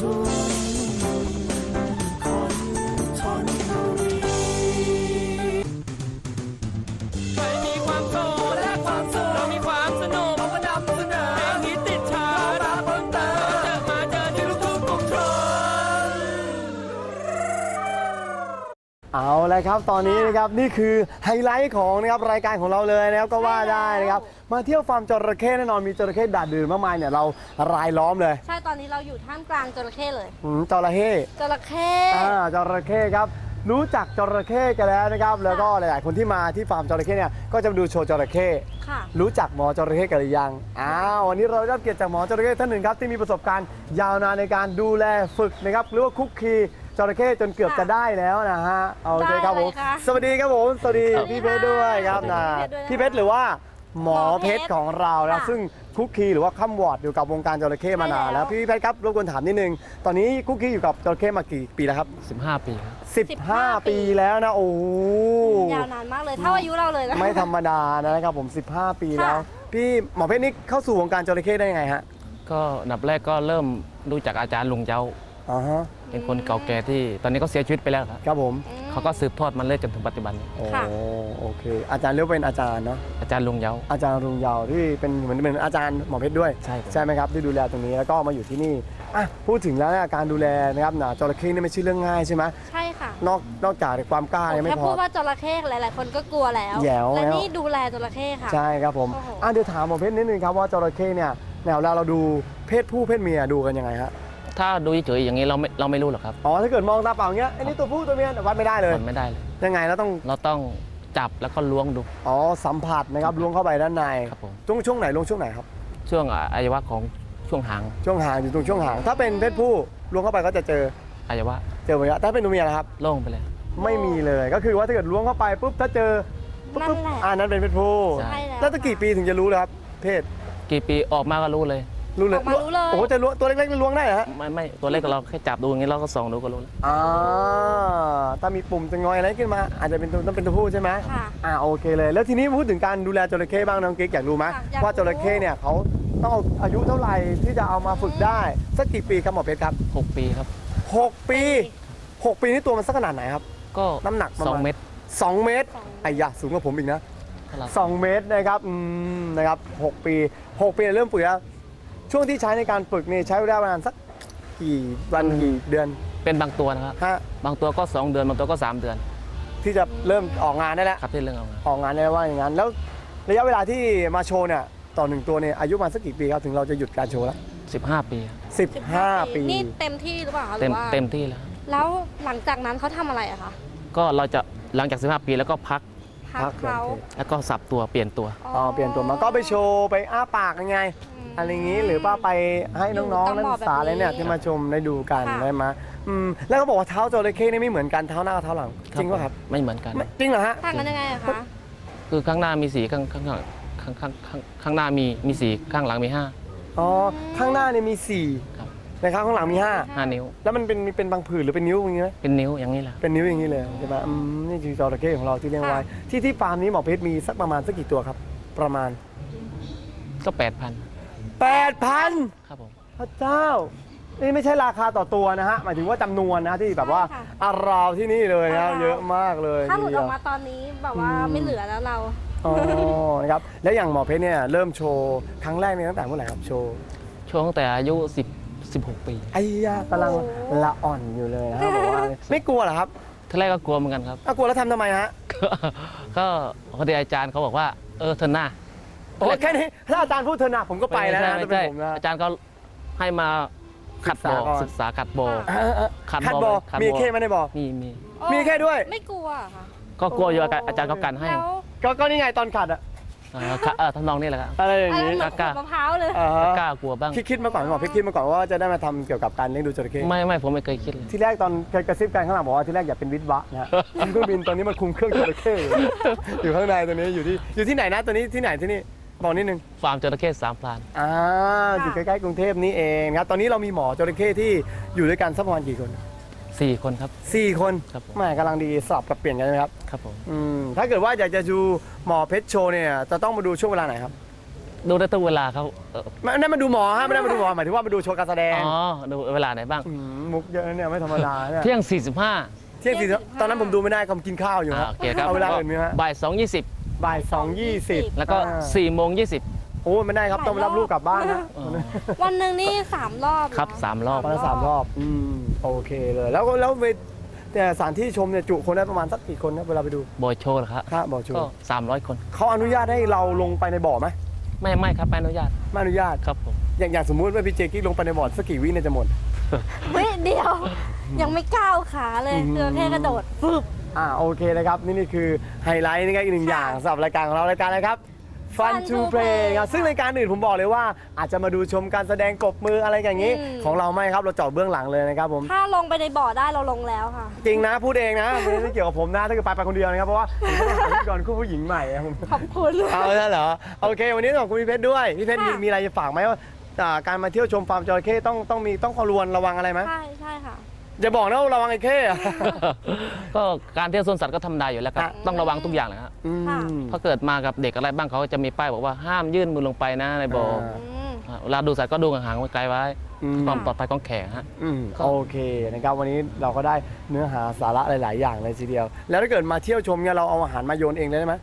ใเอาละครับ ตอนนี้นะครับนี่คือไฮไลท์ของนะครับรายการของเราเลยนะครับก็ว่าได้นะครับมาเที่ยวฟาร์มจระเข้แน่นอนมีจระเข้ดัดดื่นมากมายเนี่ยเรารายล้อมเลยใช่ตอนนี้เราอยู่ท่ามกลางจระเข้เลยอืมจระเข้จระเข้อ่าจระเข้ครับรู้จักจระเข้กันแล้วนะครับ แล้วก็หลาย ๆ คนที่มาที่ฟาร์มจระเข้เนี่ยก็จะมาดูโชว์จระเข้ค่ะรู้จักหมอจระเข้กันหรือยังอ้าววันนี้เราได้รับเกียรติจากหมอจระเข้ท่านหนึ่งครับที่มีประสบการณ์ยาวนานในการดูแลฝึกนะครับหรือว่าคุกคี จระเข้จนเกือบค่ะจะได้แล้วนะฮะโอเคครับผม ได้เลยค่ะสวัสดีครับผม สวัสดีสวัสดีพี่เพชรด้วยครับค่ะนะสวัสดีพี่พี่เพเพชชรรหรือว่า หมอหมอเพเพชชรรของเรานะค่ะซึ่งคุกคีหรือว่าข้ามวอร์ดอยู่กับวงการจระเข้มานานใช่แล้แล้ววพี่เพชรครับรบกวนถามนิดนึง ตอนนี้คุกคีอยู่กับจระเข้มากี่ปีแล้วครับ 15 ปีครับ15 ปีแล้วนะโอ้โห ยาวนานมากเลยเท่าอายุเราเลยนะ ไม่ธรรมดานะครับผม 15 ปีแล้ว ค่ะ พี่หมอเพชรนี่เข้าสู่วงการจระเข้ได้ยังไงฮะ ก็อันดับแรกก็เริ่มรู้จักอาจารย์ลุงเจ้า อ๋อฮะเป็นคนเก่าแก่ที่ตอนนี้ก็เสียชีวิตไปแล้วครับครับผมอืม เขาก็สืบทอดมันเลยจนถึงปัจจุบันนี้โอ้ค่ะ โอเค อาจารย์เรียกว่าเป็นอาจารย์เนาะอาจารย์ลุงเย้าอาจารย์รุงยาวที่เป็นเหมือนเป็นอาจารย์หมอเพชรด้วยใช่ครับ ใช่ไหมครับที่ดูแลตรงนี้แล้วก็มาอยู่ที่นี่อะพูดถึงแล้วเนี่ยการดูแลนะครับนะจระเข้นี่ไม่ใช่เรื่องง่ายใช่ไหมใช่ค่ะนอกนอกจากความกล้าเนี่ยไม่แค่พพูอ ดว่าจระเข้หลาย ๆ คนก็กลัวแล้วแหยวและแล้ว นี่ดูแลจระเข้ค่ะ ใช่ครับผมโอ้โห อะเดี๋ยวถามหมอเพชรนิดนึงครับว่าจระเข้เนี่ยแนวเราเราดูเพศผู้เพศเมียดูกันยังไงฮะ ถ้าดูเฉยๆอย่างนี้เราไม่เราไม่รู้หรอกครับอ๋อถ้าเกิดมองตาเปล่าอย่างเงี้ยไอ้นี่ตัวผู้ตัวเมียวัดไม่ได้เลย มันไม่ได้เลยยังไงเราต้องเราต้องจับแล้วก็ล้วงดู อ๋อสัมผัสนะครับล้วงเข้าไปด้านในครับผมช่วงช่วงไหนลงช่วงไหนครับ ช่วงอวัยวะของช่วงหางช่วงหางอยู่ตรงช่วงหาง ถ้าเป็นเพศผู้ล้วงเข้าไปก็จะเจออวัยวะเจอเหมือนกันถ้าเป็นตัวเมียนะครับ โล่งไปเลย ไม่มีเลยก็คือว่าถ้าเกิดล้วงเข้าไปปุ๊บถ้าเจอปุ๊บนั่ปุ๊บนแหละ อ่านั้นเป็นเพศผู้ใช่ใช่แล้วแล้วตั้งกี่ปีถึงจะรู้เลยครับ เพศกี่ปีออกมาก็รู้เลย รู้เลยออกมารู้เลย โอ้โหจะล้วงตัวเล็กๆล้วงได้เหรอฮะไม่ไม่ตัวเล็กเราแค่จับดูอย่างนี้เราก็ส่องดูก็รู้แล้วอ่าถ้ามีปุ่มจะงอยอะไรขึ้นมา อาจจะเป็นตัวต้องเป็นตัวผู้ใช่ไหมค่ะ อ่าโอเคเลย แล้วทีนี้พูดถึงการดูแลจระเข้บ้างน้องกิ๊กอยากรู้ไหมค่ะอยากรู้ว่าจระเข้เนี่ยเขาต้องเอาอายุเท่าไหร่ที่จะเอามาฝึกได้สักกี่ปีครับหมอเพชรครับ6ปีครับ หกปีหกปีนี่ตัวมันสักขนาดไหนครับ ก็น้ำหนักประมาณ สองเม็ดสองเมตรสองไอ้ยะสูงกว่าผมอีกนะ เท่าไหร่สองเมตรนะครับอืมนะครับหกปีหกปีเริ่มฝึกแล้ว ช่วงที่ใช้ในการฝึกนี่ใช้เวลาประมาณสักกี่วันกี่เดือนเป็นบางตัวนะครับ ฮะบางตัวก็ 2 เดือน บางตัวก็ 3 เดือน ที่จะเริ่มออกงานได้แล้ว ครับที่เรื่องเอามาออกงานได้แล้วว่าอย่างนั้น แล้วระยะเวลาที่มาโชว์เนี่ยต่อหนึ่งตัวเนี่ยอายุประมาณสักกี่ปีครับถึงเราจะหยุดการโชว์แล้ว15 ปีครับสิบห้าปี นี่เต็มที่หรือเปล่าคะหเต็รืมอว่าเต็มที่แล้ว แล้วหลังจากนั้นเขาทำอะไรอะคะก็เราจะหลังจาก 15 ปีแล้วก็พัก พักเขาแล้วก็สับตัวเปลี่ยนตัว อ๋อเปลี่ยนตัวมาก็ไปโชว์ไปอ้าปากยังไงม อะไรอย่างนี้หรือว่าไปให้น้องๆนักศึกษาอะไรเนี่ยที่มาชมได้ดูกันค่ะ ได้ไหมอืมแล้วก็บอกว่าเท้าจระเข้นี่ไม่เหมือนกันเท้าหน้ากับเท้าหลัง จริงป่ะครับไม่เหมือนกัน ไม่จริงเหรอฮะ ต่างกันยังไงอะคะคือข้างหน้ามีสีข้างข้างข้างข้างข้างข้างหน้ามีมีสีข้างหลังมีห้า อ๋อ ข้างหน้าเนี่ยมีสี่ครับนะครับข้างหลังมี ห้าห้านิ้วแล้วมันเป็นมีเป็นบางผืนหรือเป็นนิ้วอย่างงี้ไหมเป็นนิ้วอย่างนี้แหละเป็นนิ้วอย่างนี้เลยใช่ไหมอืมนี่คือจระเข้ของเราที่เลี้ยงไว้ค่ะที่ที่ฟาร์มนี้หมอเพชรมีสักประมาณสักกี่ตัวครับ ประมาณก็แปดพัน 8,000ครับผม พระเจ้า นี่ไม่ใช่ราคาต่อตัวนะฮะ หมายถึงว่าจำนวนนะที่แบบว่าใช่ค่ะอาราวที่นี่เลยนะอาราว เยอะมากเลยถ้าหลุดทีอเดีอยกวมาตอนนี้แบบว่าอืม ไม่เหลือแล้วเรา อ๋อนะครับแล้วอย่างหมอเพชรเนี่ยเริ่มโชว์ครั้งแรกเนี่ยตั้งแต่เมื่อไหร่ครับโชว์ช่วงตั้งแต่อายุ10 16 ปีไอ้ยากำลังโอ้โหละอ่อนอยู่เลยนะครับบอกว่าไม่กลัวเหรอครับทีแรกก็กลัวเหมือนกันครับอะกลัวแล้วทำทำไมฮะ ก็ก็พอดีอาจารย์เขาบอกว่า เออเธอหน้า โอ้แค่นี้ถ้าอาจารย์พูดเถอะนะผมก็ไปแล้วนะไม่ถ้าเป็นใช่ผมนะอาจารย์ก็ให้มาขัดบอศึกษาก่อนศึกษาขัดบอ เออเออขัดขัดบบออขัดมีบอเข้ไหมในบ่อมีมีมีแค่ด้วย ไม่กลัวอะค่ะก็กลัวอยู่อาจารย์อาจารย์เขากันให้แล้วก็ก็นี่ไงตอนขัดอะเออขัดเออทำนองนี้แหละครับ อะไรอย่างอะไรนี้เหมือนขูดมะพร้าวเลย อ่าฮะกล้ากลัวบ้างคิดคิดมาก่อนหมอพี่คิดมาก่อนว่าจะได้มาทำเกี่ยวกับการเลี้ยงดูจระเข้ไม่ไม่ผมไม่เคยคิดเลย ที่แรกตอนกระซิบกันข้างหลังบอกว่าที่แรกอยากเป็นวิทย์วะนะฮะคุมเครื่องบินตอนนี้มันคุมเครื่องจระเข้อยู่อยู่ข้างในตัวนี้อยู่ที่อยู่ที่ไหนนะตัวนี้ที่ไหนที่นี่ บอกนิดนึงฟาร์มจระเข้สามพลาน อ่าอยู่ใกล้ๆกรุงเทพนี่เองครับตอนนี้เรามีหมอจระเข้ที่อยู่ด้วยกันสักประมาณกี่คนสี่คนครับสี่คนครับผมแม่กำลังดีสลับกับเปลี่ยนกันใช่ไหมครับครับผม อืมถ้าเกิดว่าอยากจะดูหมอเพชรโชว์เนี่ยจะต้องมาดูช่วงเวลาไหนครับดูได้ทุกเวลาครับเอ่อไม่นั่นมาดูหมอฮะไม่ได้มาดูหมอหมายถึงว่ามาดูโชว์การแสดงอ๋อ ดูเวลาไหนบ้าง มมุกเยอะนะเนี่ยไม่ธรรมดาเนี่ยเที่ยง 45เที่ยงสี่ตอนนั้นผมดูไม่ได้กำลังกินข้าวอยู่อ่าฮะโอเคครับเอาเวลาอื่นไหมฮะบ่าย2 20 บ่ายสองยี่สิบแล้วก็อ่า4โมง20โอ้ไม่ได้ครับต้องไปรับลูกกลับบ้านนะอ๋อวันหนึ่งนี่สามรอบครับเหอสามรอบ วันละสามรอบอืมโอเคเลย แล้วก็แล้วเวทแต่สถานที่ชมเนี่ยจุคนได้ประมาณสักกี่คนครับเวลาไปดูบอยโชว์เหรอครับครับบอกชูก็ 300 คนเขาอนุญาตให้เราลงไปในบ่อไหมไม่ไม่ครับไม่อนุญาตไม่อนุญาต ครับผม อย่างอย่างสมมุติว่าพี่เจกิ๊กลงไปในบ่อสักกี่วิเนี่ยจะหมด วิเดียว ยังไม่ก้าวขาเลยอืมเจอแค่กระโดดฟึบ อ่าโอเคนะครับนี่นี่คือไฮไลท์นะครับอีกหนึ่งอย่างสำหรับรายการของเรารายการอะไรครับ Fun Fun to to Play Play ครับซึ่งรายการอื่นผมบอกเลยว่า อาจจะมาดูชมการแสดงกบมืออะไรอย่างนี้ อืม ของเราไม่ครับเราเจาะเบื้องหลังเลยนะครับผม ถ้าลงไปในบ่อได้เราลงแล้วค่ะ จริงนะพูดเองนะไม่ได้เกี่ยวกับผมนะถ้าเกิดไปไปคนเดียวนะครับเพราะว่าผมต้องหาพิธีกรคู่ผู้หญิงใหม่ครับผมขอบคุณ เอาใช่เหรอโอเค วันนี้ต้องขอบคุณพี่เพชรด้วยพี่เพชรมีค่ะ มีอะไรจะฝากไหมว่าอ่าการมาเที่ยวชมฟาร์มจระเข้ต้องต้องมีต้องขอรวนระวังอะไรไหม ใช่ใช่ค่ะ อย่าบอกนะว่าระวังไอ้เข้อะ ก็การเที่ยวสวนสัตว์ก็ธรรมดาอยู่แล้วครับ ฮะ ต้องระวังทุกอย่างเลยครับอืมค่ะถ้าเกิดมากับเด็กอะไรบ้างเขาจะมีป้ายบอกว่าห้ามยื่นมือลงไปนะในบ่ออ่า อืม อ่าเวลาดูสัตว์ก็ดูห่างๆไกลๆไว้อืม ความปลอดภัยของแขกฮะ อืมครับ โอเคนะครับวันนี้เราก็ได้เนื้อหาสาระหลาย ๆ อย่างเลยทีเดียว แล้วถ้าเกิดมาเที่ยวชมเนี่ยเราเอาอาหารมาโยนเองเลยได้ไหม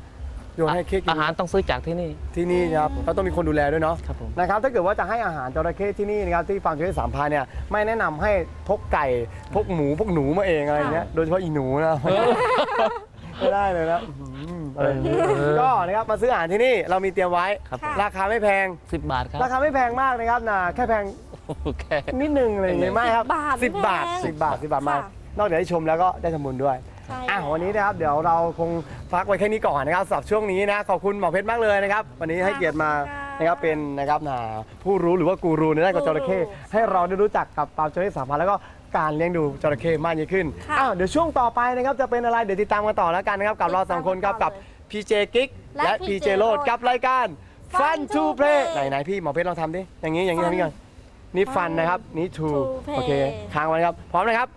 โยนให้เค้กกินอาหารต้องซื้อจากที่นี่ ที่นี่นะครับก็ต้องมีคนดูแลด้วยเนาะครับผม นะครับถ้าเกิดว่าจะให้อาหารจระเข้ที่นี่นะครับที่ฟาร์มจระเข้สามพรานเนี่ยไม่แนะนำให้พกไก่พกหมูพกหนูมาเองอะไรอย่างเงี้ยโดยเฉพาะอีหนูนะ ไม่ได้เลยนะอื้อหืออะไรอย่างงี้ก็นะครับมาซื้ออาหารที่นี่เรามีเตรียมไว้ ครับค่ะราคาไม่แพง10บาทครับราคาไม่แพงมากนะครับนะแค่แพง โอเค นิดนึงอะไรอย่างเงี้ยไม่ครับบาท สิบบาทไม่แพงสิบบาทสิบบาทมาค่ะ นอกจากได้ชมแล้วก็ได้ทำบุญด้วย ใช่อะวันนี้นะครับเดี๋ยวเราคงพักไว้แค่นี้ก่อนนะครับสำหรับช่วงนี้นะขอบคุณหมอเพชรมากเลยนะครับ วันนี้ให้เกียรติมานะครับเป็นนะครับนะผู้รู้หรือว่ากูรูในด้านของจระเข้ให้เราได้รู้จักกับปลาจระเข้สามพันแล้วก็การเลี้ยงดูจระเข้มากยิ่งขึ้นอ้าวเดี๋ยวช่วงต่อไปนะครับจะเป็นอะไรเดี๋ยวติดตามกันต่อแล้วกันนะครับกับเราสองคนครับกับพีเจกิ๊กและพีเจโรดกับรายการ Fun to Play ไหนไหนพี่หมอเพชรลองทำดิอย่างนี้อย่างนี้ทำนี่ก่อนนี่ฟันนะครับนี่ทูโอเคค้างไว้ครับพร้อมนะครับ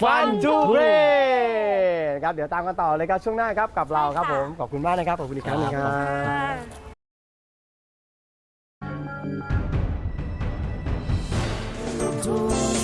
ฟันจูเพลครับเดี๋ยวตามกันต่อเลยครับช่วงหน้าครับกับเราครับผมขอบคุณมากนะครับขอบคุณอีกครั้งหนึงครับค่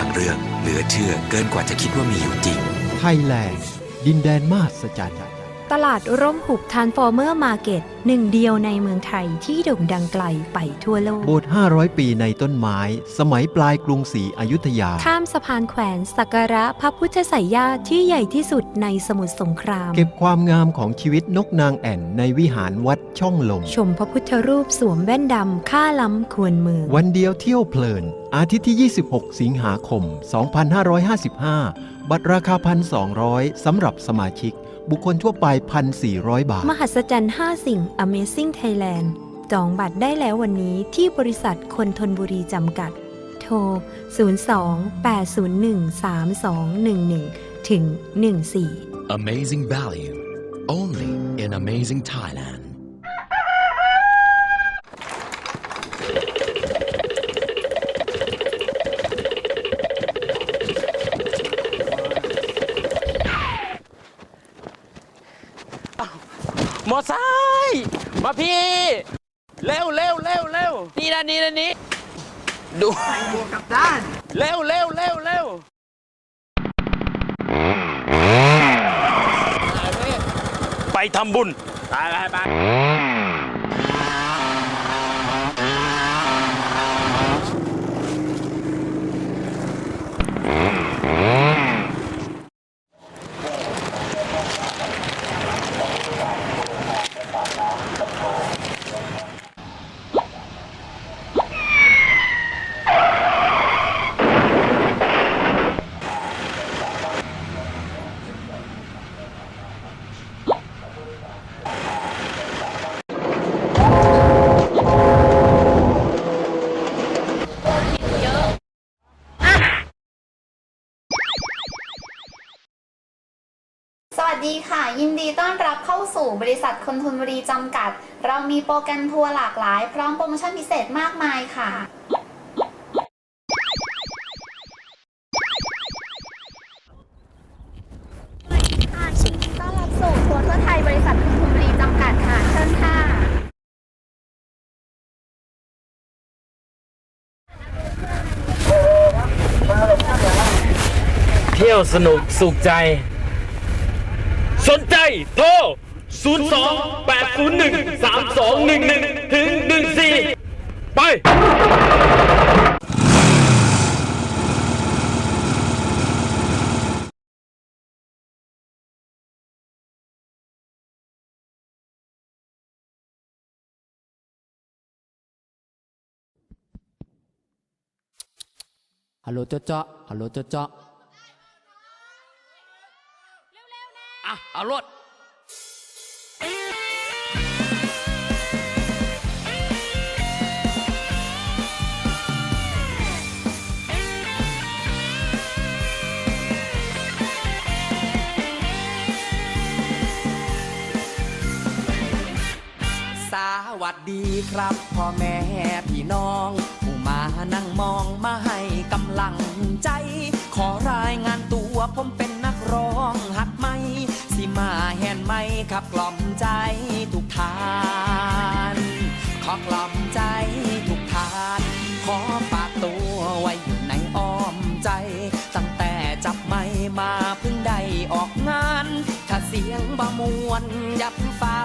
างเรื่องเหลือเชื่อเกินกว่าจะคิดว่ามีอยู่จริง ไทยแลนด์ดินแดนมหัศจรรย์ ตลาดร่มหุบทานฟอร์เมอร์มาร์เก็ตหนึ่งเดียวในเมืองไทยที่โด่งดังไกลไปทั่วโลก โบสถ์500 ปีในต้นไม้ สมัยปลายกรุงศรีอยุธยา ข้ามสะพานแขวนสักการะพระพุทธไสยญาติที่ใหญ่ที่สุดในสมุทรสงคราม เก็บความงามของชีวิตนกนางแอ่นในวิหารวัดช่องลม ชมพระพุทธรูปสวมแว่นดำค่าล้ำควรเมือง วันเดียวเที่ยวเพลิน อาทิตย์ที่ 26 สิงหาคม 2555 บัตรราคา 1,200สำหรับสมาชิก บุคคลทั่วไป 1,400 บาท มหัศจรรย์ 5 สิ่ง Amazing Thailand จองบัตรได้แล้ววันนี้ที่บริษัทคนทนบุรีจำกัด โทร 02-801-3211 ถึง 14 Amazing value only in Amazing Thailand พี่ เร็วเร็วเร็วเร็วนี่นะนี่นะนี่ดูใส่หมวกกับด้าน เร็วเร็วเร็วเร็วไปทำบุญ ไปไปไป สู่บริษัทคนทุนบุรีจำกัด เรามีโปรแกรมทัวร์หลากหลาย พร้อมโปรโมชั่นพิเศษมากมายค่ะค่ะชินดีต้อนรับสู่ทัวร์ทั่วไทยบริษัทคนทุนบุรีจำกัดค่ะ เชิญค่ะ เที่ยวสนุกสุขใจ สนใจโทร 02 801 3211 ถึง 14 ไป ฮัลโหลเจาะเจาะฮัลโหลเจาะเจาะอะ เอารถ วัสดีครับพ่อแม่พี่น้อง ผู้มานั่งมองมาให้กำลังใจ ขอรายงานตัวผมเป็นนักร้องหัดไม่สิมาแหนไม่ขับกล่อมใจทุกทาน ขอกล่อมใจทุกทาน ขอฝากตัวไว้อยู่ในอ้อมใจ ตั้งแต่จับไม่มาเพิ่งได้ออกงาน ถ้าเสียงบ่มวนยับเฝ้า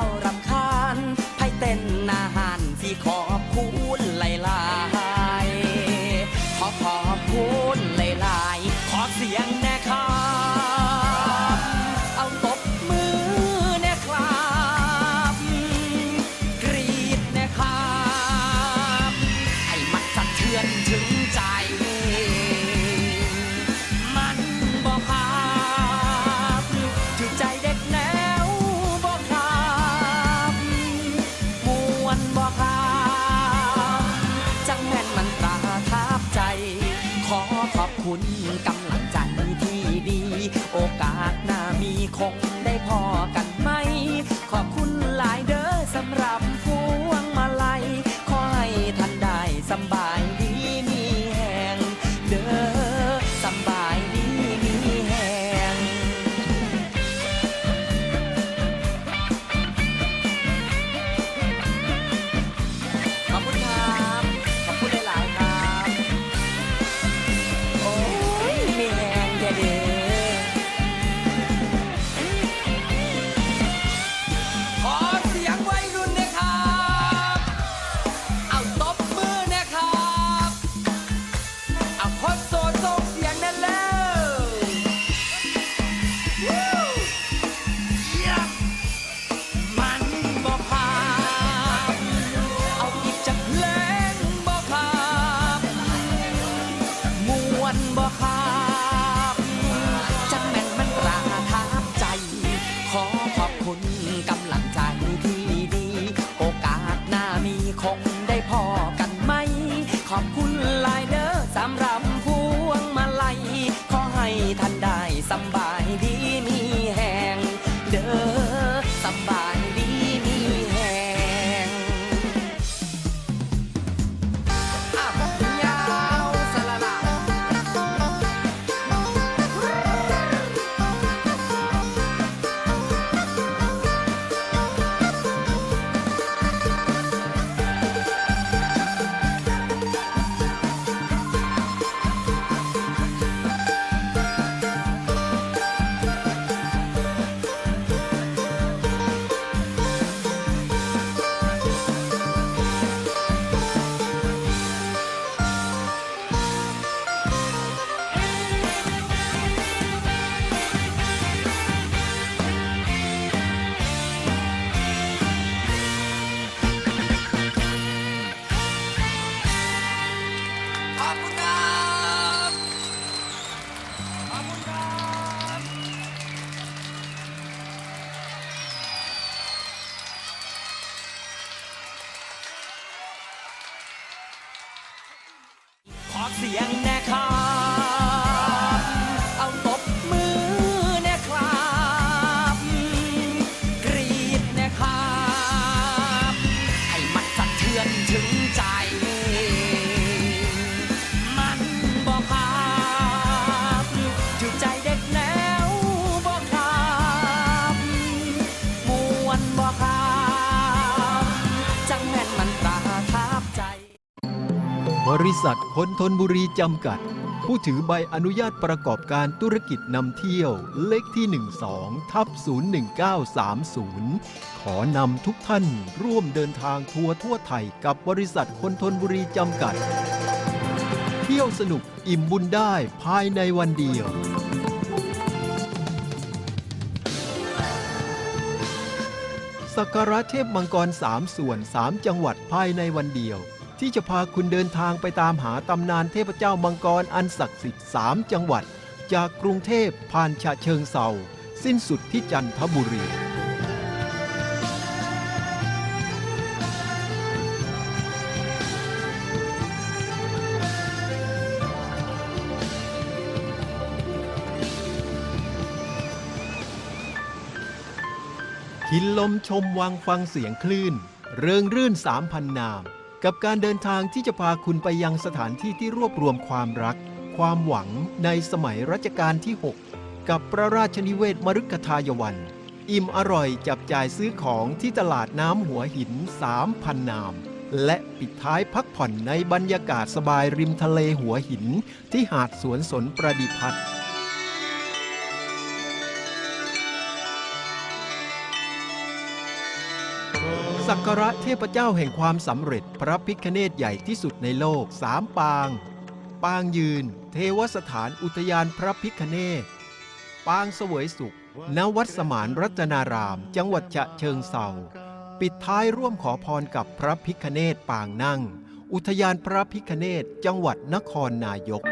ริษัทคนทนบุรีจำกัด ผู้ถือใบอนุญาตประกอบการธุรกิจนำเที่ยวเลขที่ 12 ทับ 01930 ขอนำทุกท่านร่วมเดินทางทัวร์ทั่วไทยกับบริษัทคนทนบุรีจำกัด เที่ยวสนุกอิ่มบุญได้ภายในวันเดียวสักการะเทพมังกร 3 ส่วน 3 จังหวัดภายในวันเดียว ที่จะพาคุณเดินทางไปตามหาตำนานเทพเจ้ามังกรอันศักดิ์สิทธิ์3จังหวัด จากกรุงเทพผ่านฉะเชิงเซาสิ้นสุดที่จันทบุรีกินลมชมวังฟังเสียงคลื่น เริงรื่นสามพันนาม กับการเดินทางที่จะพาคุณไปยังสถานที่ที่รวบรวมความรัก ความหวังในสมัยรัชกาลที่ 6 กับพระราชนิเวศมฤคทายวัน อิ่มอร่อยจับจ่ายซื้อของที่ตลาดน้ำหัวหินสามพันนาม และปิดท้ายพักผ่อนในบรรยากาศสบายริมทะเลหัวหิน ที่หาดสวนสนประดิพัฒน์ สักการะเทพเจ้าแห่งความสำเร็จพระพิคเนตใหญ่ที่สุดในโลกสามปาง ปางยืน เทวสถานอุทยานพระพิคเนตปางเสวยสุข ณวัดสมานรัตนาราม จังหวัดฉะเชิงเซาปิดท้ายร่วมขอพรกับพระพิคเนตปางนั่ง อุทยานพระพิคเนตจังหวัดนครนายก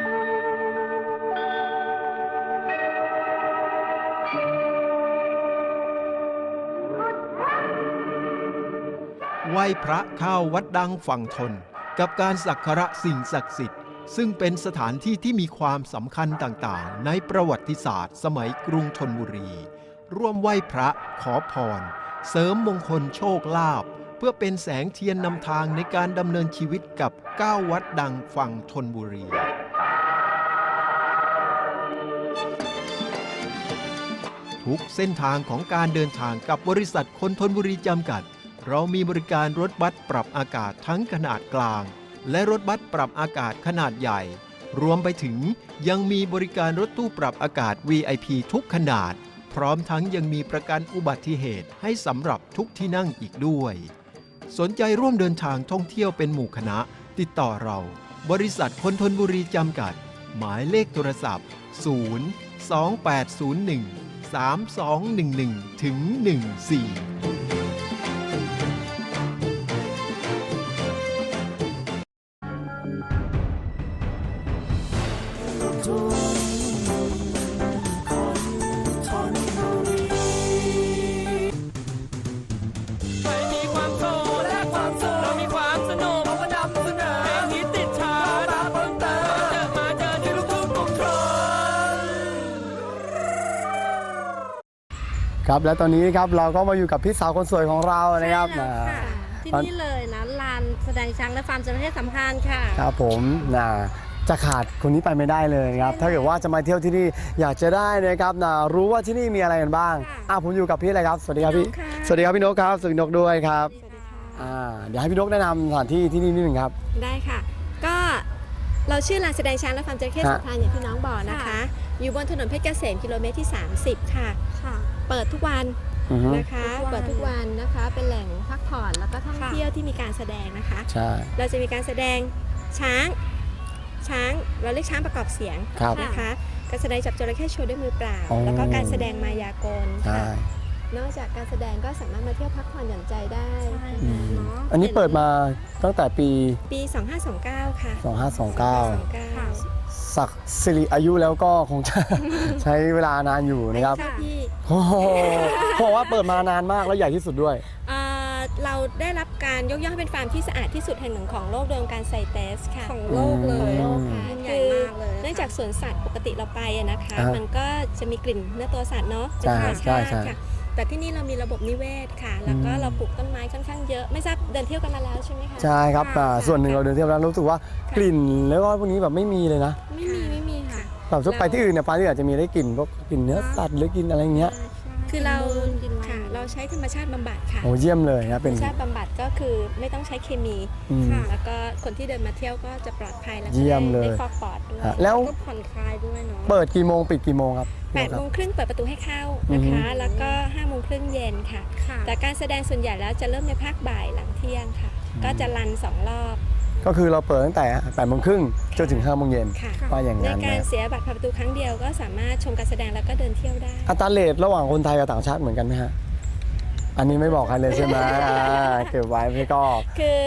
ไหว้พระเข้าวัดดังฝั่งทน กับการสักการะสิ่งศักดิ์สิทธิ์ ซึ่งเป็นสถานที่ที่มีความสำคัญต่างๆ ในประวัติศาสตร์ สมัยกรุงธนบุรี ร่วมไหว้พระขอพร เสริมมงคลโชคลาภเพื่อเป็นแสงเทียนนำทางในการดำเนินชีวิตกับ9วัดดังฝั่งธนบุรีทุกเส้นทางของการเดินทางกับบริษัทคนทนบุรีจำกัด เรามีบริการรถบัสปรับอากาศทั้งขนาดกลาง และรถบัสปรับอากาศขนาดใหญ่ รวมไปถึงยังมีบริการรถตู้ปรับอากาศ VIP ทุกขนาด พร้อมทั้งยังมีประกันอุบัติเหตุให้สำหรับทุกที่นั่งอีกด้วย สนใจร่วมเดินทางท่องเที่ยวเป็นหมู่คณะ ติดต่อเรา บริษัทคนทนบุรีจำกัด หมายเลขโทรศัพท์ 0 2801 3211ถึง14 ครับและตอนนี้ครับเราก็มาอยู่กับพี่สาวคนสวยของเรานะครับใช่แล้วค่ะอ่าที่ตอนนี่เลยนะลานแสดงช้างและฟาร์มจระเข้สัมพันธ์ค่ะ ครับผมนะจะขาดคนนี้ไปไม่ได้เลยครับถ้าเกิดว่าจะมาเที่ยวที่นี่อยากจะได้นะครับนะรู้ว่าที่นี่มีอะไรกันบ้างค่ะอะผมอยู่กับพี่อะไรครับสวัสดีครับพี่นกค่ะ สวัสดีครับพี่นกครับสวัสดีนกด้วยครับสวัสดีค่ะ อ่าเดี๋ยวให้พี่นกแนะนำสถานที่ที่นี่นิดหนึ่งครับ ได้ค่ะ ก็เราชื่อลานแสดงช้างและฟาร์มจระเข้ฮะ สัมพันธ์อย่างที่น้องบอกนะคะค่ะอยู่บนถนนเพชรเกษมกิโลเมตรที่ 30 ค่ะค่ะ เปิดทุกวันอือฮึนะคะทุกวันเปิดทุกวันนะคะ เป็นแหล่งพักผ่อนแล้วก็ท่องค่ะ เที่ยวที่มีการแสดงนะคะ ใช่เราจะมีการแสดงช้าง ช้าง เราเรียกช้างประกอบเสียงครับ นะคะ การแสดงจับจระเข้โชว์ด้วยมือเปล่า อ๋อ แล้วก็การแสดงมายากลใช่ค่ะนอกจากการแสดงก็สามารถมาเที่ยวพักผ่อนหย่อนใจได้ อืมเนาะ อันนี้เปิดมาตั้งแต่ปี ปี 2529 ค่ะ2529 2529 สักสิริอายุแล้วก็คงจะ ใช้เวลานานอยู่นะครับค่ะพี่โอ้โหเพราะว่าเปิดมานานมากแล้วใหญ่ที่สุดด้วย เอ่อเราได้รับการยกย่องให้เป็นฟาร์มที่สะอาดที่สุดแห่งหนึ่งของโลกโดยองค์การไซเตสค่ะ ของโลกเลยอืมค่ะยิ่งใหญ่คือมากเลยเนื่องจากสวนสัตว์ปกติเราไปอะนะคะ อ่าฮะมันก็จะมีกลิ่นเนื้อตัวสัตว์เนาะใช่เป็นธรรมใช่ชาติใช่ค่ะ แต่ที่นี่เรามีระบบนิเวศค่ะ แล้วก็อืมเราปลูกต้นไม้ค่อนข้างเยอะ ไม่ทราบเดินเที่ยวกันมาแล้วใช่ไหมคะใช่ครับค่ะอ่าส่วนหนึ่งเราเดินเที่ยวแล้วรู้สึกว่ากลิ่นแล้วก็พวกนี้แบบไม่มีเลยนะไม่มีไม่มีค่ะ แบบทั่วไปที่อื่นเนี่ยไปที่อาจจะมีได้กลิ่นพวกกลิ่นเนื้อสัตว์หรือกลิ่นอะไรอย่างเงี้ย คือเรากินอะไรค่ะเรา ใช้ธรรมชาติบำบัดค่ะโอ้เยี่ยมเลยนะธรเป็น รมชาติบำบัดก็คือไม่ต้องใช้เคมีอืมค่ะแล้วก็คนที่เดินมาเที่ยวก็จะปลอดภัยแล้วก็เยี่ยมได้เลยได้ฟอกปอดด้วยฮะแล้ว ก็ผ่อนคลายด้วยเนาะเปิดกี่โมงปิดกี่โมงครับแปดโมงครึ่งเปิดประตูให้เข้าอือนะฮึคะ แล้วก็ห้าโมงครึ่งเย็นค่ะ แต่การแสดงส่วนใหญ่แล้วจะเริ่มในภาคบ่ายหลังเที่ยงค่ะ ก็จะรันสองรอบก็คือเราเปิดตั้งแต่8ปดโมงครึ่งจนถึง5้าโมงเย็นค่ะ ว่าอย่างในนั้นการนะเสียบัตรผ่านประตูครั้งเดียวก็สามารถชมการแสดงแล้วก็เดินเที่ยวได้ อัตราเลทระหว่างคนไทยกับต่างชาติเหมือนกันไหมฮะ อันนี้ไม่บอกใครเลยใช่ไหมอ่าเก็บไว้พี่ก็ คือ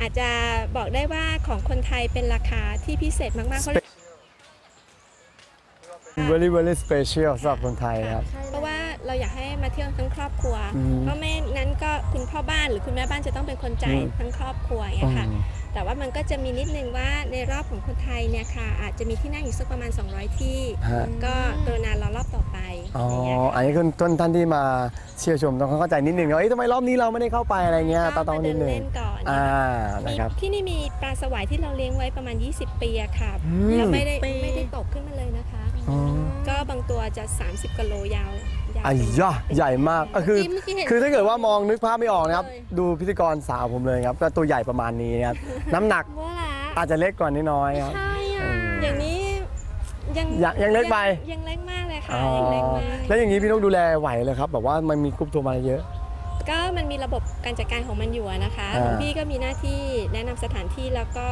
อาจจะบอกได้ว่าของคนไทยเป็นราคาที่พิเศษมากๆเพราะ very very special สำหรับคนไทยนะครับ เพราะว่า เราอยากให้มาเที่ยวทั้งครอบครัว อืมเพราะไม่นั้นก็คุณพ่อบ้านหรือคุณแม่บ้านจะต้องเป็นคนจ่ายอืม ทั้งครอบครัวอย่างเงี้ยค่ะอืมแต่ว่ามันก็จะมีนิดนึงว่าในรอบของคนไทยเนี่ยค่ะ อาจจะมีที่นั่งอยู่สักประมาณ 200 ที่ ฮะ ก็กรุณารอรอบต่อไปอ๋ออย่างเงี้ยค่ะอันนี้คือต้นท่านที่มาเชียร์ชมต้องเข้าใจนิดนึงว่าเอ้ยทำไมรอบนี้เราไม่ได้เข้าไปอะไรเงี้ยต้องต้องนิดนึงเล่นก่อนอ่ามีนะครับ ที่นี่มีปลาสวายที่เราเลี้ยงไว้ประมาณ 20 ปีอะค่ะอืมแล้วไม่ได้ไม่ได้ตกขึ้นมาเลยนะคะอ๋อก็บางตัวจะ 30กิโลยาวยาวอ้เป็นยะใหญ่มากก็คือ เมื่อกี้เห็นคือถ้าเกิดว่ามองนึกภาพไม่ออกนะครับ เลย ดูพิธีกรสาวผมเลยครับก็ตัวใหญ่ประมาณนี้นะครับ น้ำหนักว่าละอาจจะเล็กกว่านิดน้อยครับ ใช่อะอืมอย่างนี้ยังยังยังเล็กไป ยังเล็กมากเลยค่ะอ๋อยังเล็กมากแล้วอย่างนี้พี่นกดูแลไหวเลยครับ แบบว่ามันมีกรุ๊ปโทรมาเยอะ ก็มันมีระบบการจัดการของมันอยู่อะนะคะอ่าของพี่ก็มีหน้าที่แนะนำสถานที่แล้วก็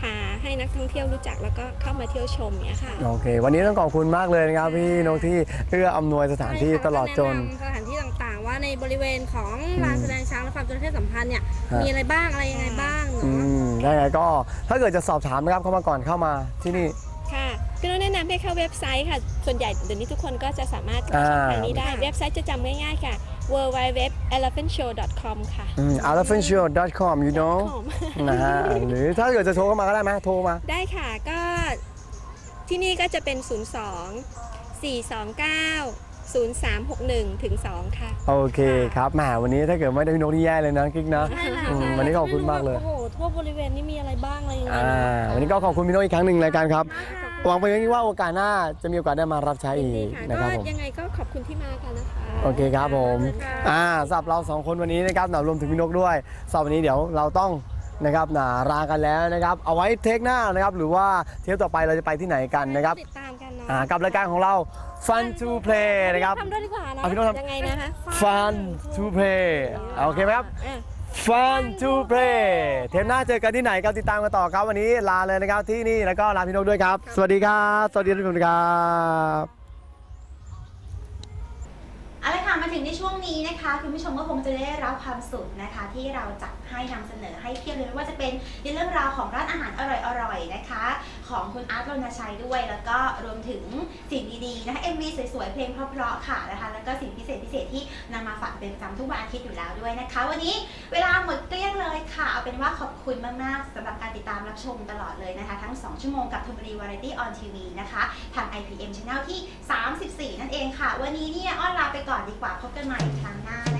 พาให้นักท่องเที่ยวรู้จักแล้วก็เข้ามาเที่ยวชมเนี่ยค่ะโอเค วันนี้ต้องขอบคุณมากเลยนะครับพี่นกที่เอื้ออำนวยสถานที่ตลอดจนแะำสถานที่ต่างๆ ว่าในบริเวณของอืมลานแสดงช้างและฟาร์มจระเข้สัมพันธ์เนี่ยฮะ มีอะไรบ้างอะไรยังไงบ้างอืเนาะมได้ไงก็ถ้าเกิดจะสอบถามนะครับเข้ามาก่อนเข้ามาที่นี่ค่ะ ก็แนะนำให้เข้าเว็บไซต์ค่ะ ส่วนใหญ่เดี๋ยวนี้ทุกคนก็จะสามารถอ่าช่องทางนี้ได้ เว็บไซต์จะจำง่ายๆค่ะ www.elephantshow.com ค่ะ อืม elephantshow.com you know นะฮะหรือถ้าเกิดจะโทรเข้ามาก็ได้ไหมโทรมา ได้ค่ะก็ที่นี่ก็จะเป็น 02 429 0361ถึง2ค่ะ โอเคครับแหมวันนี้ถ้าเกิดไม่ได้พี่นกนี่แย่เลยนะกิ๊กนะ ใช่แล้วอืมวันนี้ขอบคุณมากเลย โอ้โหทั่วบริเวณนี้มีอะไรบ้างอะไรยังไงอ่าเนาะวันนี้ก็ขอบคุณพี่นกอีกครั้งหนึ่งรายการครับ หวังไปอย่างนี้ว่าโอกาสหน้าจะมีโอกาสได้มารับใช้อีกค่ะนะครับก็ผม ยังไงก็ขอบคุณที่มากันนะคะโอเคครับผม อ่าสำหรับเราสองคนวันนี้นะครับรวมถึงพี่นกด้วยสำหรับวันนี้เดี๋ยวเราต้องนะครับนาลากันแล้วนะครับ เอาไว้เทคหน้านะครับ หรือว่าเทปต่อไปเราจะไปที่ไหนกันนะครับ ติดตามกันเนาะอ่ากับรายการของเรา Fun to Play นะครับ ทำด้วยดีกว่าเนาะเอาพี่โน้ตทำ ยังไงนะคะ Fun to Play โอเคไหมครับ อะ Fun to Play เทปหน้าเจอกันที่ไหนครับติดตามกันต่อครับวันนี้ลาเลยนะครับที่นี่แล้วก็ลาพี่นกด้วยครับ สวัสดีครับ สวัสดีทุกคนครับ เอาละค่ะมาถึงในช่วงนี้นะคะคุณผู้ชมก็คงจะได้รับความสุขนะคะ ที่เราจัดให้นำเสนอให้เพียบเลยไม่ว่าจะเป็นในเรื่องราวของร้านอาหารอร่อยๆนะคะ ของคุณอาร์ตรณชัยด้วย แล้วก็รวมถึงสิ่งดีๆนะคะ MV สวยๆเพลงเพราะๆค่ะนะคะ แล้วก็สิ่งพิเศษพิเศษที่นำมาฝากเป็นประจำทุกวันอาทิตย์อยู่แล้วด้วยนะคะ วันนี้เวลาหมดเกลี้ยงเลยค่ะเอาเป็นว่าขอบคุณมากๆสำหรับการติดตามรับชมตลอดเลยนะคะ ทั้ง 2 ชั่วโมงกับธนบรีวาไรตี้ออนทีวีนะคะทาง IPM Channel ที่ 34 นั่นเองค่ะ วันนี้เนี่ยอ้อนลาไปก่อนดีกว่าพบกันใหม่ครั้งหน้านะคะวันนี้ไปแล้วสวัสดีค่ะ